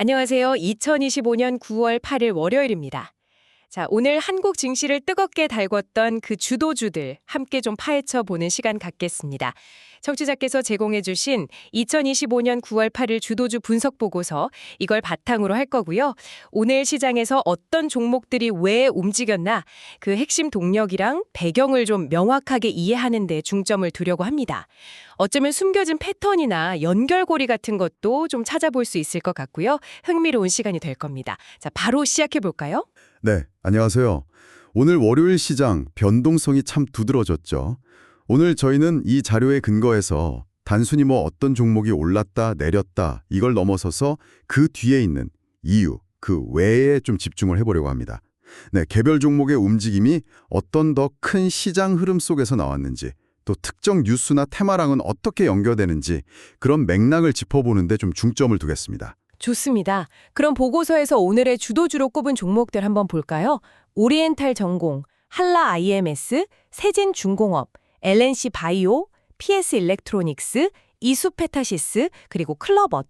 안녕하세요. 2025년 9월 8일 월요일입니다. 자, 오늘 한국 증시를 뜨겁게 달궜던 그 주도주들 함께 좀 파헤쳐 보는 시간 갖겠습니다. 청취자께서 제공해 주신 2025년 9월 8일 주도주 분석 보고서 이걸 바탕으로 할 거고요. 오늘 시장에서 어떤 종목들이 왜 움직였나 그 핵심 동력이랑 배경을 좀 명확하게 이해하는 데 중점을 두려고 합니다. 어쩌면 숨겨진 패턴이나 연결고리 같은 것도 좀 찾아볼 수 있을 것 같고요. 흥미로운 시간이 될 겁니다. 자, 바로 시작해 볼까요? 네, 안녕하세요. 오늘 월요일 시장 변동성이 참 두드러졌죠. 오늘 저희는 이 자료에 근거해서 단순히 뭐 어떤 종목이 올랐다 내렸다 이걸 넘어서서 그 뒤에 있는 이유, 그 외에 좀 집중을 해보려고 합니다. 네, 개별 종목의 움직임이 어떤 더 큰 시장 흐름 속에서 나왔는지 또 특정 뉴스나 테마랑은 어떻게 연결되는지 그런 맥락을 짚어보는데 좀 중점을 두겠습니다. 좋습니다. 그럼 보고서에서 오늘의 주도주로 꼽은 종목들 한번 볼까요? 오리엔탈 전공, 한라 IMS, 세진 중공업, LNC 바이오, PS 일렉트로닉스, 이수페타시스, 그리고 클러벗.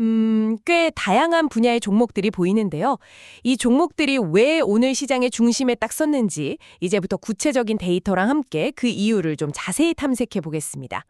음, 꽤 다양한 분야의 종목들이 보이는데요. 이 종목들이 왜 오늘 시장의 중심에 딱 섰는지 이제부터 구체적인 데이터랑 함께 그 이유를 좀 자세히 탐색해 보겠습니다.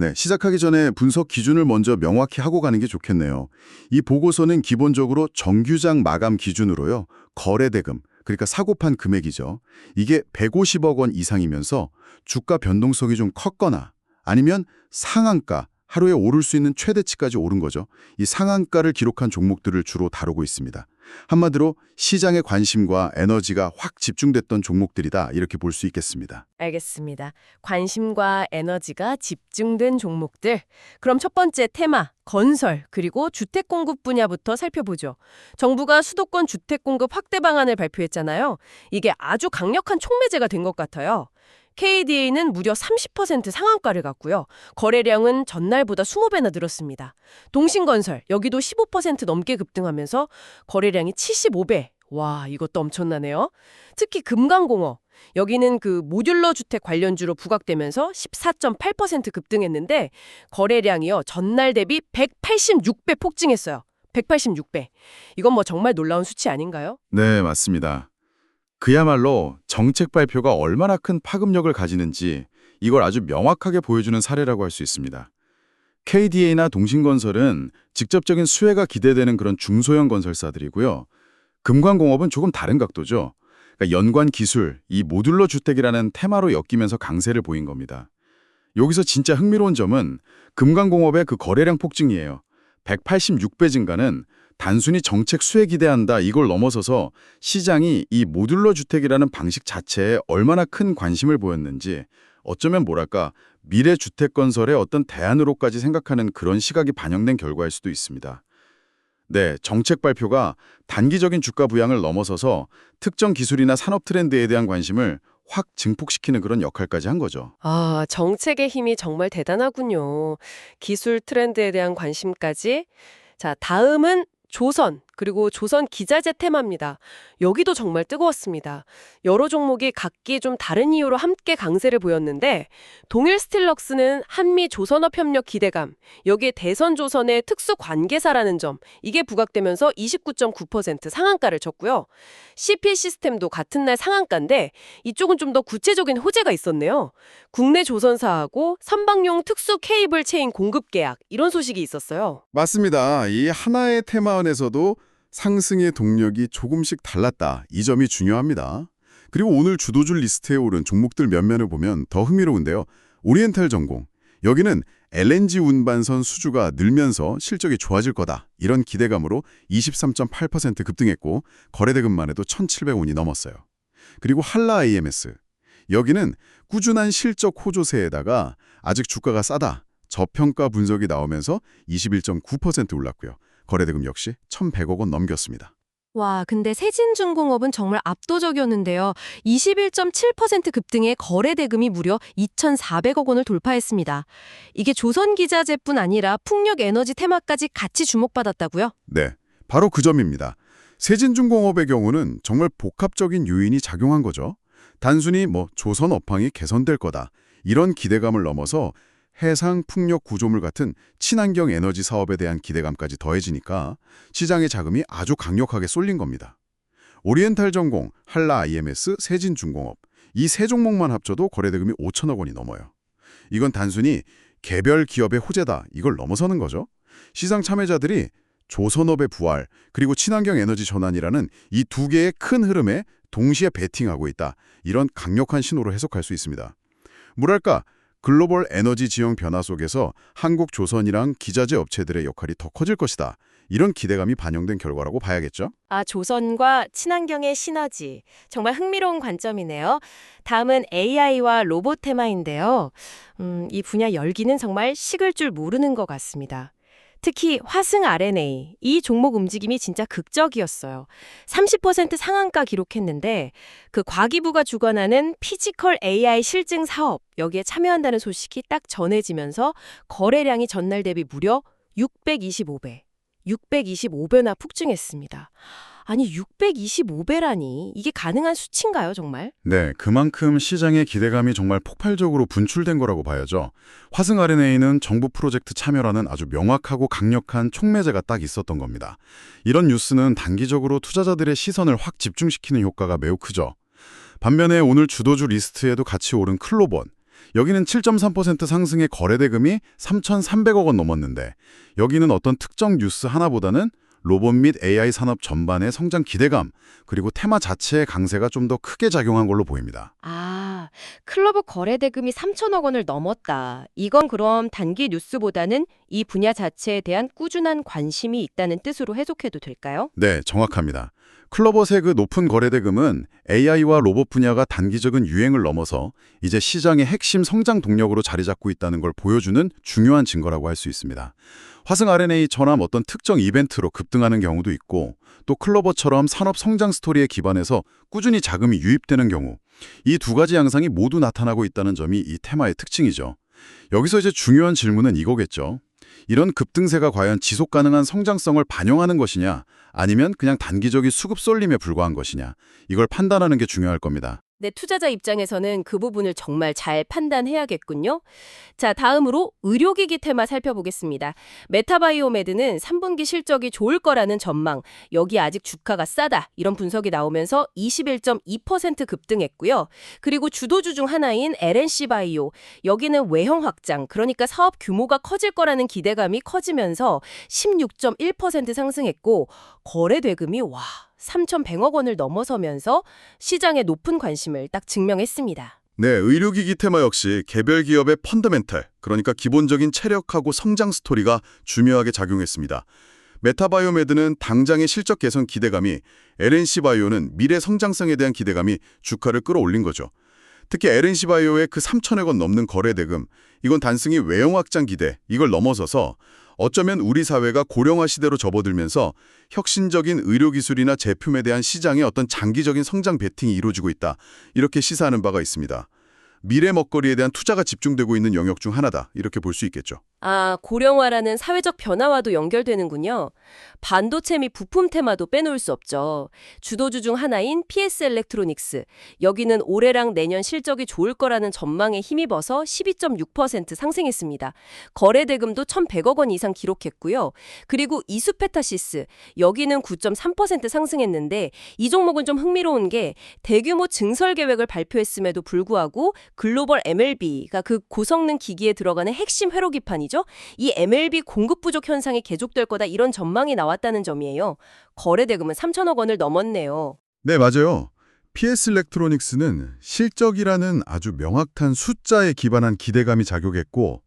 네, 시작하기 전에 분석 기준을 먼저 명확히 하고 가는 게 좋겠네요. 이 보고서는 기본적으로 정규장 마감 기준으로요. 거래대금, 그러니까 사고판 금액이죠. 이게 150억 원 이상이면서 주가 변동성이 좀 컸거나 아니면 상한가, 하루에 오를 수 있는 최대치까지 오른 거죠. 이 상한가를 기록한 종목들을 주로 다루고 있습니다. 한마디로 시장의 관심과 에너지가 확 집중됐던 종목들이다 이렇게 볼 수 있겠습니다. 알겠습니다. 관심과 에너지가 집중된 종목들. 그럼 첫 번째 테마, 건설, 그리고 주택 공급 분야부터 살펴보죠. 정부가 수도권 주택 공급 확대 방안을 발표했잖아요. 이게 아주 강력한 촉매제가 된 것 같아요. KDA는 무려 30% 상한가를 갔고요. 거래량은 전날보다 20배나 늘었습니다. 동신건설, 여기도 15% 넘게 급등하면서 거래량이 75배. 와, 이것도 엄청나네요. 특히 금강공업, 여기는 그 모듈러 주택 관련주로 부각되면서 14.8% 급등했는데 거래량이요 전날 대비 186배 폭증했어요. 186배. 이건 뭐 정말 놀라운 수치 아닌가요? 네, 맞습니다. 그야말로 정책 발표가 얼마나 큰 파급력을 가지는지 이걸 아주 명확하게 보여주는 사례라고 할 수 있습니다. KDA나 동신건설은 직접적인 수혜가 기대되는 그런 중소형 건설사들이고요. 금관공업은 조금 다른 각도죠. 그러니까 연관 기술, 이 모듈러 주택이라는 테마로 엮이면서 강세를 보인 겁니다. 여기서 진짜 흥미로운 점은 금관공업의 그 거래량 폭증이에요. 186배 증가는 단순히 정책 수혜 기대한다 이걸 넘어서서 시장이 이 모듈러 주택이라는 방식 자체에 얼마나 큰 관심을 보였는지 어쩌면 뭐랄까 미래 주택 건설의 어떤 대안으로까지 생각하는 그런 시각이 반영된 결과일 수도 있습니다. 네, 정책 발표가 단기적인 주가 부양을 넘어서서 특정 기술이나 산업 트렌드에 대한 관심을 확 증폭시키는 그런 역할까지 한 거죠. 아, 정책의 힘이 정말 대단하군요. 기술 트렌드에 대한 관심까지. 자, 다음은 조선, 그리고 조선 기자재 테마입니다. 여기도 정말 뜨거웠습니다. 여러 종목이 각기 좀 다른 이유로 함께 강세를 보였는데 동일 스틸럭스는 한미 조선업 협력 기대감, 여기에 대선 조선의 특수 관계사라는 점, 이게 부각되면서 29.9% 상한가를 쳤고요. CP 시스템도 같은 날 상한가인데 이쪽은 좀 더 구체적인 호재가 있었네요. 국내 조선사하고 선박용 특수 케이블 체인 공급 계약 이런 소식이 있었어요. 맞습니다. 이 하나의 테마 안에서도 상승의 동력이 조금씩 달랐다. 이 점이 중요합니다. 그리고 오늘 주도줄 리스트에 오른 종목들 몇면을 보면 더 흥미로운데요. 오리엔탈 전공. 여기는 LNG 운반선 수주가 늘면서 실적이 좋아질 거다. 이런 기대감으로 23.8% 급등했고 거래대금만 해도 1,700원이 넘었어요. 그리고 한라 IMS. 여기는 꾸준한 실적 호조세에다가 아직 주가가 싸다. 저평가 분석이 나오면서 21.9% 올랐고요. 거래대금 역시 1,100억 원 넘겼습니다. 와, 근데 세진중공업은 정말 압도적이었는데요. 21.7% 급등에 거래 대금이 무려 2,400억 원을 돌파했습니다. 이게 조선기자재뿐 아니라 풍력에너지 테마까지 같이 주목받았다고요? 네, 바로 그 점입니다. 세진중공업의 경우는 정말 복합적인 요인이 작용한 거죠. 단순히 뭐 조선 업황이 개선될 거다 이런 기대감을 넘어서 해상 풍력 구조물 같은 친환경 에너지 사업에 대한 기대감까지 더해지니까 시장의 자금이 아주 강력하게 쏠린 겁니다. 오리엔탈 전공, 한라 IMS, 세진중공업 이 세 종목만 합쳐도 거래대금이 5천억 원이 넘어요. 이건 단순히 개별 기업의 호재다 이걸 넘어서는 거죠. 시장 참여자들이 조선업의 부활 그리고 친환경 에너지 전환이라는 이 두 개의 큰 흐름에 동시에 베팅하고 있다. 이런 강력한 신호로 해석할 수 있습니다. 뭐랄까 글로벌 에너지 지형 변화 속에서 한국 조선이랑 기자재 업체들의 역할이 더 커질 것이다. 이런 기대감이 반영된 결과라고 봐야겠죠? 아, 조선과 친환경의 시너지. 정말 흥미로운 관점이네요. 다음은 AI와 로봇 테마인데요. 음, 이 분야 열기는 정말 식을 줄 모르는 것 같습니다. 특히 화승 RNA, 이 종목 움직임이 진짜 극적이었어요. 30% 상한가 기록했는데 그 과기부가 주관하는 피지컬 AI 실증 사업, 여기에 참여한다는 소식이 딱 전해지면서 거래량이 전날 대비 무려 625배. 625배나 폭증했습니다. 아니 625배라니 이게 가능한 수치인가요 정말? 네, 그만큼 시장의 기대감이 정말 폭발적으로 분출된 거라고 봐야죠. 화승 RNA는 정부 프로젝트 참여라는 아주 명확하고 강력한 촉매제가 딱 있었던 겁니다. 이런 뉴스는 단기적으로 투자자들의 시선을 확 집중시키는 효과가 매우 크죠. 반면에 오늘 주도주 리스트에도 같이 오른 클로본. 여기는 7.3% 상승의 거래대금이 3,300억 원 넘었는데 여기는 어떤 특정 뉴스 하나보다는 로봇 및 AI 산업 전반의 성장 기대감 그리고 테마 자체의 강세가 좀 더 크게 작용한 걸로 보입니다. 아, 클러브 거래 대금이 3천억 원을 넘었다. 이건 그럼 단기 뉴스보다는 이 분야 자체에 대한 꾸준한 관심이 있다는 뜻으로 해석해도 될까요? 네, 정확합니다. 클로버의 그 높은 거래대금은 AI와 로봇 분야가 단기적인 유행을 넘어서 이제 시장의 핵심 성장 동력으로 자리 잡고 있다는 걸 보여주는 중요한 증거라고 할 수 있습니다. 화승 RNA처럼 어떤 특정 이벤트로 급등하는 경우도 있고 또 클로버처럼 산업 성장 스토리에 기반해서 꾸준히 자금이 유입되는 경우 이 두 가지 양상이 모두 나타나고 있다는 점이 이 테마의 특징이죠. 여기서 이제 중요한 질문은 이거겠죠. 이런 급등세가 과연 지속 가능한 성장성을 반영하는 것이냐 아니면 그냥 단기적인 수급 쏠림에 불과한 것이냐 이걸 판단하는 게 중요할 겁니다. 네, 투자자 입장에서는 그 부분을 정말 잘 판단해야겠군요. 자, 다음으로 의료기기 테마 살펴보겠습니다. 메타바이오메드는 3분기 실적이 좋을 거라는 전망, 여기 아직 주가가 싸다 이런 분석이 나오면서 21.2% 급등했고요. 그리고 주도주 중 하나인 LNC바이오, 여기는 외형 확장, 그러니까 사업 규모가 커질 거라는 기대감이 커지면서 16.1% 상승했고 거래 대금이 와 3,100억 원을 넘어서면서 시장의 높은 관심을 딱 증명했습니다. 네, 의료기기 테마 역시 개별 기업의 펀더멘탈, 그러니까 기본적인 체력하고 성장 스토리가 중요하게 작용했습니다. 메타바이오메드는 당장의 실적 개선 기대감이, LNC바이오는 미래 성장성에 대한 기대감이 주가를 끌어올린 거죠. 특히 LNC바이오의 그 3천억 원 넘는 거래 대금, 이건 단순히 외형 확장 기대, 이걸 넘어서서 어쩌면 우리 사회가 고령화 시대로 접어들면서 혁신적인 의료기술이나 제품에 대한 시장의 어떤 장기적인 성장 베팅이 이루어지고 있다. 이렇게 시사하는 바가 있습니다. 미래 먹거리에 대한 투자가 집중되고 있는 영역 중 하나다. 이렇게 볼 수 있겠죠. 아, 고령화라는 사회적 변화와도 연결되는군요. 반도체 및 부품 테마도 빼놓을 수 없죠. 주도주 중 하나인 PS 엘렉트로닉스. 여기는 올해랑 내년 실적이 좋을 거라는 전망에 힘입어서 12.6% 상승했습니다. 거래 대금도 1,100억 원 이상 기록했고요. 그리고 이수페타시스. 여기는 9.3% 상승했는데 이 종목은 좀 흥미로운 게 대규모 증설 계획을 발표했음에도 불구하고 글로벌 MLB가 그 고성능 기기에 들어가는 핵심 회로 기판이 죠. 이 MLB 공급 부족 현상이 계속될 거다 이런 전망이 나왔다는 점이에요. 거래 대금은 3천억 원을 넘었네요. 네, 맞아요. PS 일렉트로닉스는 실적이라는 아주 명확한 숫자에 기반한 기대감이 작용했고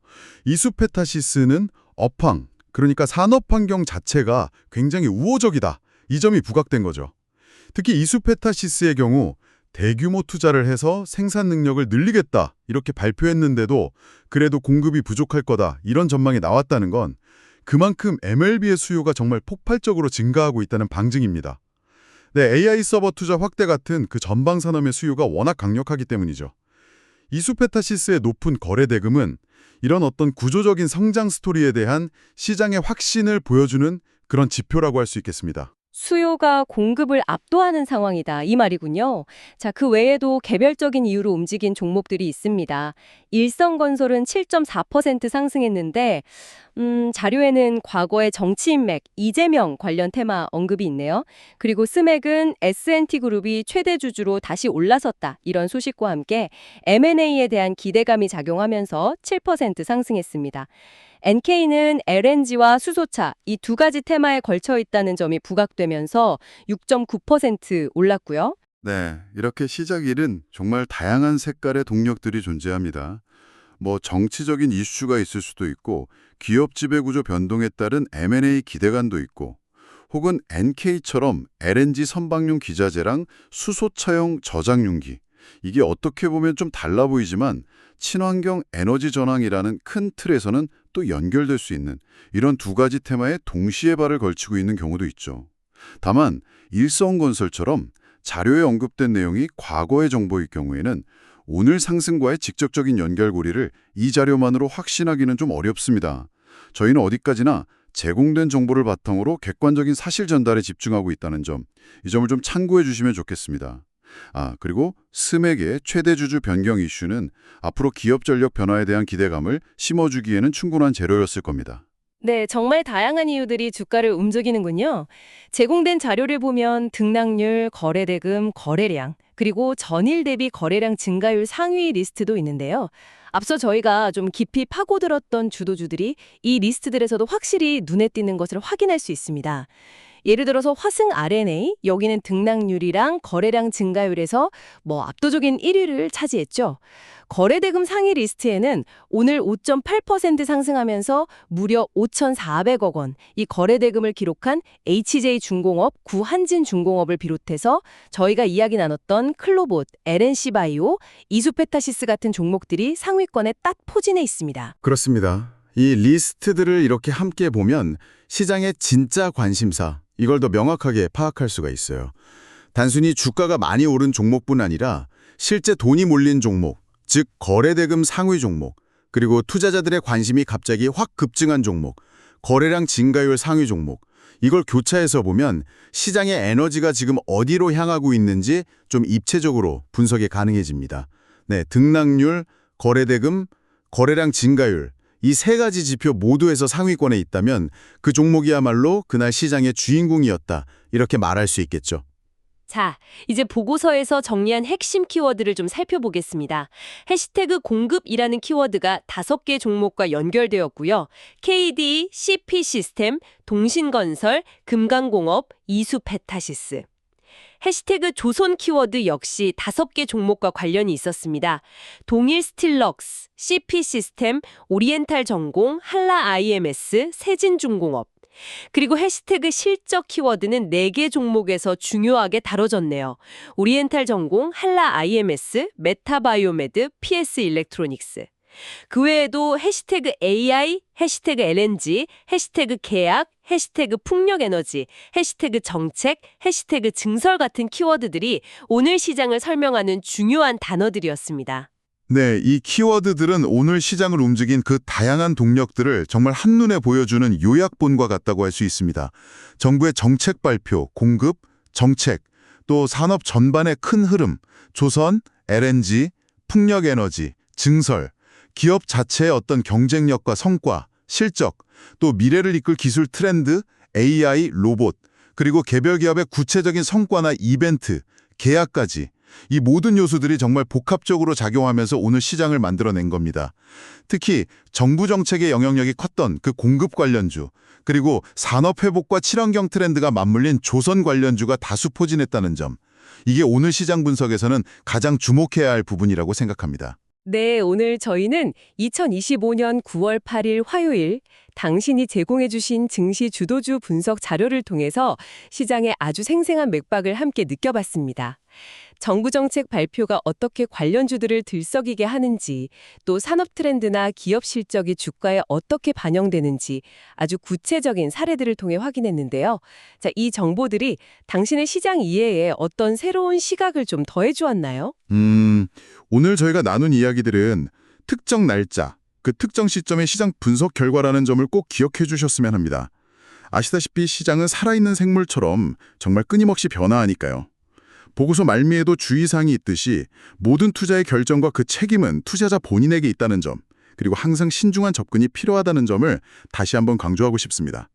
이수페타시스는 업황, 그러니까 산업 환경 자체가 굉장히 우호적이다. 이 점이 부각된 거죠. 특히 이수페타시스의 경우 대규모 투자를 해서 생산 능력을 늘리겠다 이렇게 발표했는데도 그래도 공급이 부족할 거다 이런 전망이 나왔다는 건 그만큼 MLB의 수요가 정말 폭발적으로 증가하고 있다는 방증입니다. 네, AI 서버 투자 확대 같은 그 전방 산업의 수요가 워낙 강력하기 때문이죠. 이수페타시스의 높은 거래 대금은 이런 어떤 구조적인 성장 스토리에 대한 시장의 확신을 보여주는 그런 지표라고 할 수 있겠습니다. 수요가 공급을 압도하는 상황이다. 이 말이군요. 자, 그 외에도 개별적인 이유로 움직인 종목들이 있습니다. 일성건설은 7.4% 상승했는데 음, 자료에는 과거의 정치인맥, 이재명 관련 테마 언급이 있네요. 그리고 스맥은 S&T그룹이 최대 주주로 다시 올라섰다. 이런 소식과 함께 M&A에 대한 기대감이 작용하면서 7% 상승했습니다. NK는 LNG와 수소차 이 두 가지 테마에 걸쳐 있다는 점이 부각되면서 6.9% 올랐고요. 네, 이렇게 시작일은 정말 다양한 색깔의 동력들이 존재합니다. 뭐 정치적인 이슈가 있을 수도 있고 기업 지배구조 변동에 따른 M&A 기대감도 있고 혹은 NK처럼 LNG 선박용 기자재랑 수소차용 저장용기 이게 어떻게 보면 좀 달라 보이지만 친환경 에너지 전환이라는 큰 틀에서는 또 연결될 수 있는 이런 두 가지 테마에 동시에 발을 걸치고 있는 경우도 있죠. 다만 일성건설처럼 자료에 언급된 내용이 과거의 정보일 경우에는 오늘 상승과의 직접적인 연결고리를 이 자료만으로 확신하기는 좀 어렵습니다. 저희는 어디까지나 제공된 정보를 바탕으로 객관적인 사실 전달에 집중하고 있다는 점, 이 점을 좀 참고해 주시면 좋겠습니다. 아, 그리고 스맥의 최대 주주 변경 이슈는 앞으로 기업 전력 변화에 대한 기대감을 심어주기에는 충분한 재료였을 겁니다. 네, 정말 다양한 이유들이 주가를 움직이는군요. 제공된 자료를 보면 등락률, 거래대금, 거래량, 그리고 전일 대비 거래량 증가율 상위 리스트도 있는데요. 앞서 저희가 좀 깊이 파고들었던 주도주들이 이 리스트들에서도 확실히 눈에 띄는 것을 확인할 수 있습니다. 예를 들어서 화승 RNA, 여기는 등락률이랑 거래량 증가율에서 뭐 압도적인 1위를 차지했죠. 거래대금 상위 리스트에는 오늘 5.8% 상승하면서 무려 5,400억 원, 이 거래대금을 기록한 HJ중공업, 구한진중공업을 비롯해서 저희가 이야기 나눴던 클로봇, LNC바이오, 이수페타시스 같은 종목들이 상위권에 딱 포진해 있습니다. 그렇습니다. 이 리스트들을 이렇게 함께 보면 시장의 진짜 관심사, 이걸 더 명확하게 파악할 수가 있어요. 단순히 주가가 많이 오른 종목뿐 아니라 실제 돈이 몰린 종목, 즉 거래대금 상위 종목, 그리고 투자자들의 관심이 갑자기 확 급증한 종목, 거래량 증가율 상위 종목, 이걸 교차해서 보면 시장의 에너지가 지금 어디로 향하고 있는지 좀 입체적으로 분석이 가능해집니다. 네, 등락률, 거래대금, 거래량 증가율, 이 세 가지 지표 모두에서 상위권에 있다면 그 종목이야말로 그날 시장의 주인공이었다. 이렇게 말할 수 있겠죠. 자, 이제 보고서에서 정리한 핵심 키워드를 좀 살펴보겠습니다. 해시태그 공급이라는 키워드가 다섯 개 종목과 연결되었고요. KD, CP 시스템, 동신건설, 금강공업, 이수페타시스. 해시태그 조선 키워드 역시 다섯 개 종목과 관련이 있었습니다. 동일 스틸럭스, CP 시스템, 오리엔탈 전공, 한라 IMS, 세진중공업. 그리고 해시태그 실적 키워드는 4개 종목에서 중요하게 다뤄졌네요. 오리엔탈 전공, 한라 IMS, 메타바이오메드, PS 일렉트로닉스. 그 외에도 해시태그 AI, 해시태그 LNG, 해시태그 계약, 해시태그 풍력에너지, 해시태그 정책, 해시태그 증설 같은 키워드들이 오늘 시장을 설명하는 중요한 단어들이었습니다. 네, 이 키워드들은 오늘 시장을 움직인 그 다양한 동력들을 정말 한눈에 보여주는 요약본과 같다고 할 수 있습니다. 정부의 정책 발표, 공급, 정책, 또 산업 전반의 큰 흐름, 조선, LNG, 풍력에너지, 증설, 기업 자체의 어떤 경쟁력과 성과, 실적, 또 미래를 이끌 기술 트렌드, AI, 로봇, 그리고 개별 기업의 구체적인 성과나 이벤트, 계약까지 이 모든 요소들이 정말 복합적으로 작용하면서 오늘 시장을 만들어낸 겁니다. 특히 정부 정책의 영향력이 컸던 그 공급 관련주, 그리고 산업 회복과 친환경 트렌드가 맞물린 조선 관련주가 다수 포진했다는 점. 이게 오늘 시장 분석에서는 가장 주목해야 할 부분이라고 생각합니다. 네, 오늘 저희는 2025년 9월 8일 화요일 당신이 제공해 주신 증시 주도주 분석 자료를 통해서 시장의 아주 생생한 맥박을 함께 느껴봤습니다. 정부 정책 발표가 어떻게 관련주들을 들썩이게 하는지, 또 산업 트렌드나 기업 실적이 주가에 어떻게 반영되는지 아주 구체적인 사례들을 통해 확인했는데요. 자, 이 정보들이 당신의 시장 이해에 어떤 새로운 시각을 좀 더해 주었나요? 음, 오늘 저희가 나눈 이야기들은 특정 날짜, 그 특정 시점의 시장 분석 결과라는 점을 꼭 기억해 주셨으면 합니다. 아시다시피 시장은 살아있는 생물처럼 정말 끊임없이 변화하니까요. 보고서 말미에도 주의사항이 있듯이 모든 투자의 결정과 그 책임은 투자자 본인에게 있다는 점, 그리고 항상 신중한 접근이 필요하다는 점을 다시 한번 강조하고 싶습니다.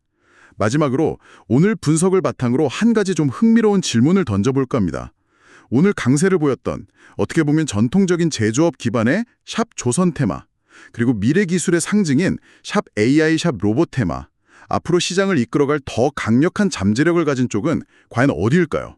마지막으로 오늘 분석을 바탕으로 한 가지 좀 흥미로운 질문을 던져볼까 합니다. 오늘 강세를 보였던 어떻게 보면 전통적인 제조업 기반의 샵 조선 테마, 그리고 미래 기술의 상징인 샵 AI 샵 로봇 테마, 앞으로 시장을 이끌어갈 더 강력한 잠재력을 가진 쪽은 과연 어디일까요?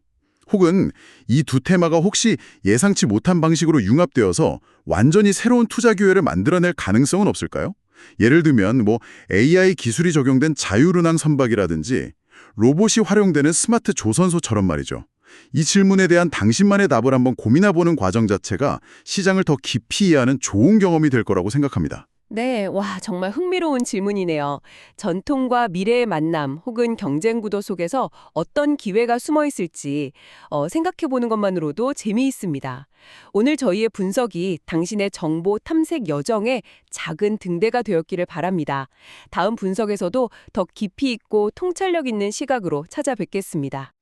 혹은 이 두 테마가 혹시 예상치 못한 방식으로 융합되어서 완전히 새로운 투자 기회를 만들어낼 가능성은 없을까요? 예를 들면 뭐 AI 기술이 적용된 자율운항 선박이라든지 로봇이 활용되는 스마트 조선소처럼 말이죠. 이 질문에 대한 당신만의 답을 한번 고민해보는 과정 자체가 시장을 더 깊이 이해하는 좋은 경험이 될 거라고 생각합니다. 네, 와, 정말 흥미로운 질문이네요. 전통과 미래의 만남 혹은 경쟁 구도 속에서 어떤 기회가 숨어 있을지 어, 생각해 보는 것만으로도 재미있습니다. 오늘 저희의 분석이 당신의 정보 탐색 여정에 작은 등대가 되었기를 바랍니다. 다음 분석에서도 더 깊이 있고 통찰력 있는 시각으로 찾아뵙겠습니다.